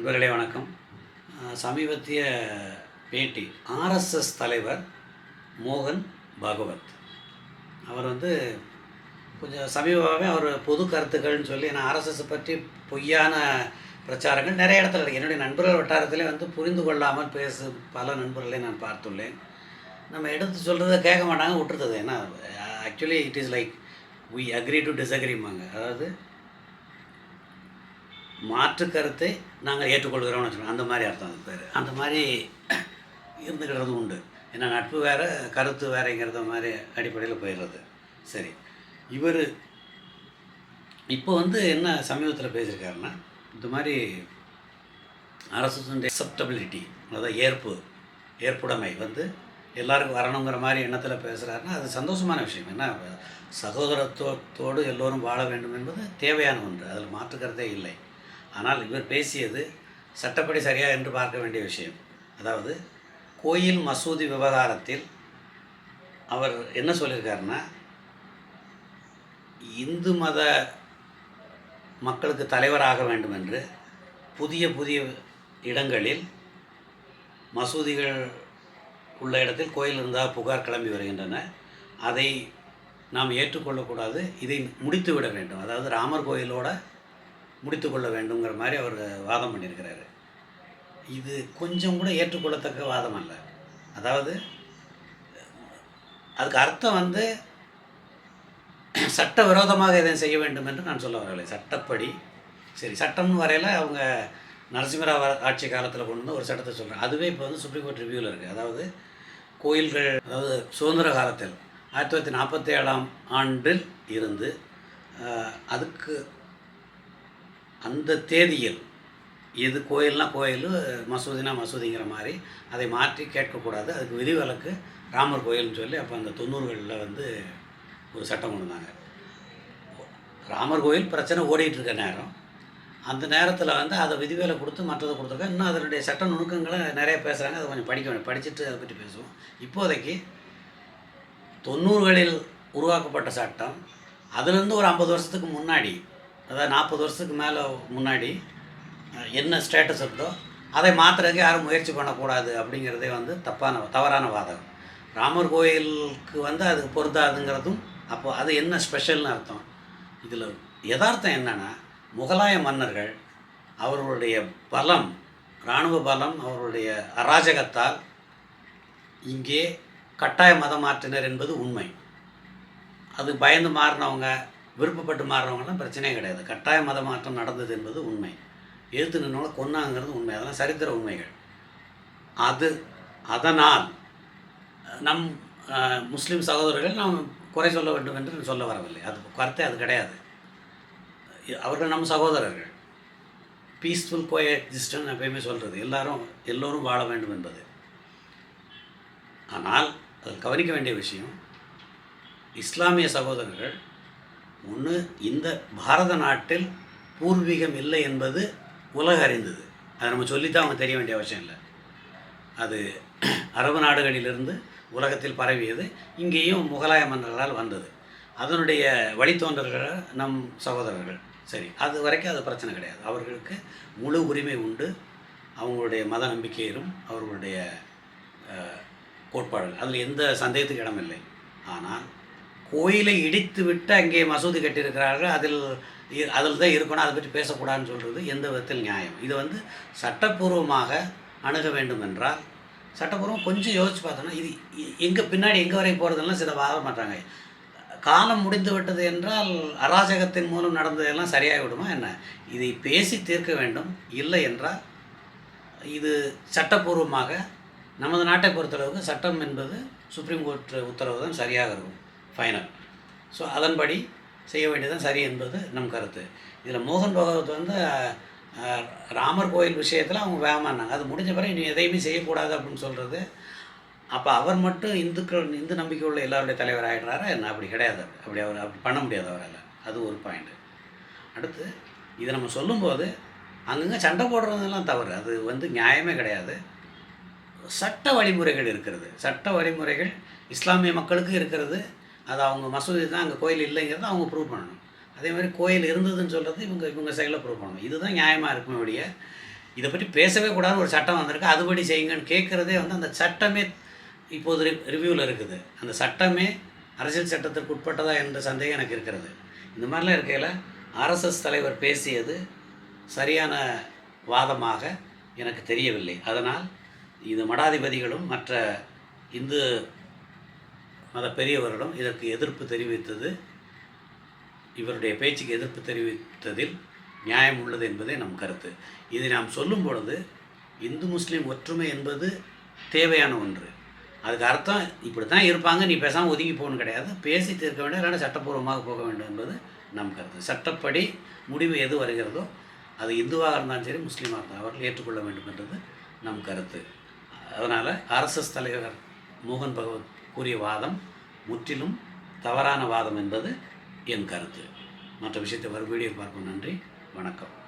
இவர்களே வணக்கம். சமீபத்திய பேட்டி ஆர்எஸ்எஸ் தலைவர் மோகன் பாகவத். அவர் வந்து கொஞ்சம் சமீபமாகவே அவர் பொது கருத்துக்கள்னு சொல்லி நான் ஆர்எஸ்எஸ் பற்றி பொய்யான பிரச்சாரங்கள் நிறைய இடத்துல என்னுடைய நண்பர்கள் வட்டாரத்திலே வந்து புரிந்து கொள்ளாமல் பேசும் பல நண்பர்களை நான் பார்த்துள்ளேன். நம்ம எடுத்து சொல்கிறத கேட்க மாட்டாங்க விட்டுருது ஏன்னா actually it is like we agree to டிஸ்அக்ரிமாங்க அதாவது மாற்று கருத்தை நாங்கள் ஏற்றுக்கொள்கிறோம்னு வச்சுக்கோங்க. அந்த மாதிரி அர்த்தம் அது பேர். அந்த மாதிரி இருந்துக்கிறது உண்டு. ஏன்னா நட்பு வேறு கருத்து வேறுங்கிறத மாதிரி அடிப்படையில் போயிடுறது. சரி. இவர் இப்போ வந்து என்ன சமீபத்தில் பேசியிருக்காருன்னா இந்த மாதிரி அரசுடைய அக்செப்டபிலிட்டி அதாவது ஏற்பு ஏற்புடைமை வந்து எல்லாருக்கும் வரணுங்கிற மாதிரி எண்ணத்தில் பேசுகிறாருன்னா அது சந்தோஷமான விஷயம். ஏன்னா சகோதரத்துவத்தோடு எல்லோரும் வாழ வேண்டும் என்பது தேவையான ஒன்று. அதில் மாற்றுக்கிறதே இல்லை. ஆனால் இவர் பேசியது சட்டப்படி சரியா என்று பார்க்க வேண்டிய விஷயம். அதாவது கோயில் மசூதி விவகாரத்தில் அவர் என்ன சொல்லியிருக்காருன்னா இந்து மத மக்களுக்கு தலைவராக வேண்டும் என்று புதிய புதிய இடங்களில் மசூதிகள் உள்ள இடத்தில் கோயில் இருந்தால் புகார் கிளம்பி வருகின்றன. அதை நாம் ஏற்றுக்கொள்ளக்கூடாது. இதை முடித்து விட வேண்டும். அதாவது ராமர் கோயிலோட முடித்து கொள்ள வேண்டுங்கிற மாதிரி அவர் வாதம் பண்ணியிருக்கிறாரு. இது கொஞ்சம் கூட ஏற்றுக்கொள்ளத்தக்க வாதம் அல்ல. அதாவது அதுக்கு அர்த்தம் வந்து சட்டவிரோதமாக எதையும் செய்ய வேண்டும் என்று நான் சொல்ல வரவில்லை. சட்டப்படி சரி சட்டம்னு வரையில் அவங்க நரசிம்மராவ் ஆட்சி காலத்தில் கொண்டு வந்து ஒரு சட்டத்தை சொல்கிறேன் அதுவே இப்போ வந்து சுப்ரீம் கோர்ட் ரிவ்யூவில் இருக்குது அதாவது கோயில்கள் அதாவது சுதந்திர காலத்தில் ஆயிரத்தி தொள்ளாயிரத்தி நாற்பத்தி ஏழாம் ஆண்டில் இருந்து அதுக்கு அந்த தேதியில் எது கோயில்னா கோயில் மசூதினா மசூதிங்கிற மாதிரி அதை மாற்றி கேட்கக்கூடாது. அதுக்கு விதிவிலக்கு ராமர் கோயில்னு சொல்லி அப்போ அந்த தொண்ணூறுகளில் வந்து ஒரு சட்டம் கொண்டாங்க ராமர் கோயில் பிரச்சனை ஓடிட்டுருக்க நேரம். அந்த நேரத்தில் வந்து அதை விதிவேலை கொடுத்து மற்றதை கொடுத்துருக்காங்க இன்னும் அதனுடைய சட்ட நுணுக்கங்களை நிறைய பேசுகிறாங்க அதை கொஞ்சம் படிக்க வேண்டும் படிச்சுட்டு அதை பற்றி பேசுவோம். இப்போதைக்கு தொண்ணூறுகளில் உருவாக்கப்பட்ட சட்டம் அதுலேருந்து ஒரு ஐம்பது வருஷத்துக்கு முன்னாடி அதாவது நாற்பது வருஷத்துக்கு மேலே முன்னாடி என்ன ஸ்டேட்டஸ் இருந்தோ அதை மாற்றுறதுக்கு யாரும் முயற்சி பண்ணக்கூடாது அப்படிங்கிறதே வந்து தப்பான தவறான வாதம். ராமர் கோயிலுக்கு வந்து அது பொருந்தாதுங்கிறதும் அப்போ அது என்ன ஸ்பெஷல்னு அர்த்தம். இதில் யதார்த்தம் என்னென்னா முகலாய மன்னர்கள் அவர்களுடைய பலம் இராணுவ பலம் அவர்களுடைய அராஜகத்தால் இங்கே கட்டாய மதம் மாற்றினர் என்பது உண்மை. அது பயந்து மாறினவங்க விருப்பப்பட்டு மாறுறவங்களாம் பிரச்சனையே கிடையாது. கட்டாய மத மாற்றம் நடந்தது என்பது உண்மை. எழுத்து நின்றவங்கள கொன்னாங்கிறது உண்மை. அதெல்லாம் சரித்திர உண்மைகள். அது அதனால் நம் முஸ்லீம் சகோதரர்கள் நாம் குறை சொல்ல வேண்டும் என்று சொல்ல வரவில்லை. அது கருத்தே அது கிடையாது. அவர்கள் நம் சகோதரர்கள். பீஸ்ஃபுல் கோ எக்ஸிஸ்டன் எப்பயுமே சொல்கிறது எல்லாரும் எல்லோரும் வாழ வேண்டும் என்பது. ஆனால் அதில் கவனிக்க வேண்டிய விஷயம் இஸ்லாமிய சகோதரர்கள் ஒன்று இந்த பாரத நாட்டில் பூர்வீகம் இல்லை என்பது உலக அறிந்தது அதை நம்ம சொல்லித்தான் அவங்க தெரிய வேண்டிய அவசியம் இல்லை. அது அரபு நாடுகளிலிருந்து உலகத்தில் பரவியது இங்கேயும் முகலாய மன்னர்களால் வந்தது. அதனுடைய வழித்தோன்றல்கள் நம் சகோதரர்கள். சரி அது வரைக்கும் அது பிரச்சனை கிடையாது. அவர்களுக்கு முழு உரிமை உண்டு. அவங்களுடைய மத நம்பிக்கையிலும் அவர்களுடைய கோட்பாடுகள். அதில் எந்த சந்தேகத்துக்கு இடமில்லை. ஆனால் கோயிலை இடித்து விட்டு அங்கே மசூதி கட்டியிருக்கிறார்கள். அதில் அதில் தான் இருக்கணும் அதை பற்றி பேசக்கூடாதுன்னு சொல்கிறது எந்த விதத்தில் நியாயம். இது வந்து சட்டப்பூர்வமாக அணுக வேண்டும் என்றால் சட்டப்பூர்வம் கொஞ்சம் யோசிச்சு பார்த்தோன்னா இது எங்கே பின்னாடி எங்கே வரை போகிறதெல்லாம் சில வாக மாட்டாங்க. காலம் முடிந்து விட்டது என்றால் அராஜகத்தின் மூலம் நடந்ததெல்லாம் சரியாகி விடுமா என்ன? இதை பேசி தீர்க்க வேண்டும். இல்லை என்றால் இது சட்டப்பூர்வமாக நமது நாட்டை பொறுத்தளவுக்கு சட்டம் என்பது சுப்ரீம் கோர்ட் உத்தரவு தான் சரியாக இருக்கும். ஃபைனல் ஸோ அதன்படி செய்ய வேண்டியதுதான் சரி என்பது நம் கருத்து. இதில் மோகன் பகவத் வந்து ராமர் கோயில் விஷயத்தில் அவங்க வேகமானாங்க அது முடிஞ்ச பிறகு இனி எதையுமே செய்யக்கூடாது அப்படின்னு சொல்கிறது அப்போ அவர் மட்டும் இந்துக்கள் இந்து நம்பிக்கை உள்ள எல்லாருடைய தலைவர் ஆகிடுறாரு என்ன அப்படி கிடையாது. அப்படி அவர் அப்படி பண்ண முடியாது அவரால். அது ஒரு பாயிண்ட்டு அடுத்து இதை நம்ம சொல்லும்போது அங்கங்கே சண்டை போடுறதெல்லாம் தவறு. அது வந்து நியாயமே கிடையாது. சட்ட வழிமுறைகள் இருக்கிறது. சட்ட வழிமுறைகள் இஸ்லாமிய மக்களுக்கு இருக்கிறது. அது அவங்க மசூதி தான் அங்கே கோயில் இல்லைங்கிறத அவங்க ப்ரூவ் பண்ணணும். அதே மாதிரி கோயில் இருந்ததுன்னு சொல்கிறது இவங்க இவங்க சைடில் ப்ரூவ் பண்ணணும். இதுதான் நியாயமாக இருக்குமே ஒழிய இதை பற்றி பேசவே கூடாதுன்னு ஒரு சட்டம் வந்திருக்கு. அதுபடி செய்யுங்கன்னு கேட்குறதே வந்து அந்த சட்டமே இப்போது ரி ரிவ்யூவில் இருக்குது. அந்த சட்டமே அரசியல் சட்டத்திற்கு உட்பட்டதா என்ற சந்தேகம் எனக்கு இருக்கிறது. இந்த மாதிரிலாம் இருக்கையில் ஆர்எஸ்எஸ் தலைவர் பேசியது சரியான வாதமாக எனக்கு தெரியவில்லை. அதனால் இது மடாதிபதிகளும் மற்ற இந்து மத பெரியவரிடம் இதற்கு எதிர்ப்பு தெரிவித்தது. இவருடைய பேச்சுக்கு எதிர்ப்பு தெரிவித்ததில் நியாயம் உள்ளது என்பதே நம் கருத்து. இதை நாம் சொல்லும் பொழுது இந்து முஸ்லீம் ஒற்றுமை என்பது தேவையான ஒன்று. அதுக்கு அர்த்தம் இப்படி தான் இருப்பாங்க நீ பேசாமல் ஒதுங்கி போகணும் கிடையாது. பேசி தீர்க்க வேண்டும் இல்லைன்னா சட்டப்பூர்வமாக போக வேண்டும் என்பது நம் கருத்து. சட்டப்படி முடிவு எது வருகிறதோ அது இந்துவாக இருந்தாலும் சரி முஸ்லீமாக இருந்தாலும் அவர்கள் ஏற்றுக்கொள்ள வேண்டும் என்றது நம் கருத்து. அதனால் ஆர்எஸ்எஸ் தலைவர் மோகன் பகவத் கூறிய வாதம் முற்றிலும் தவறான வாதம் என்பது என் கருத்து. மற்ற விஷயத்தை வரும் வீடியோ பார்ப்போம். நன்றி. வணக்கம்.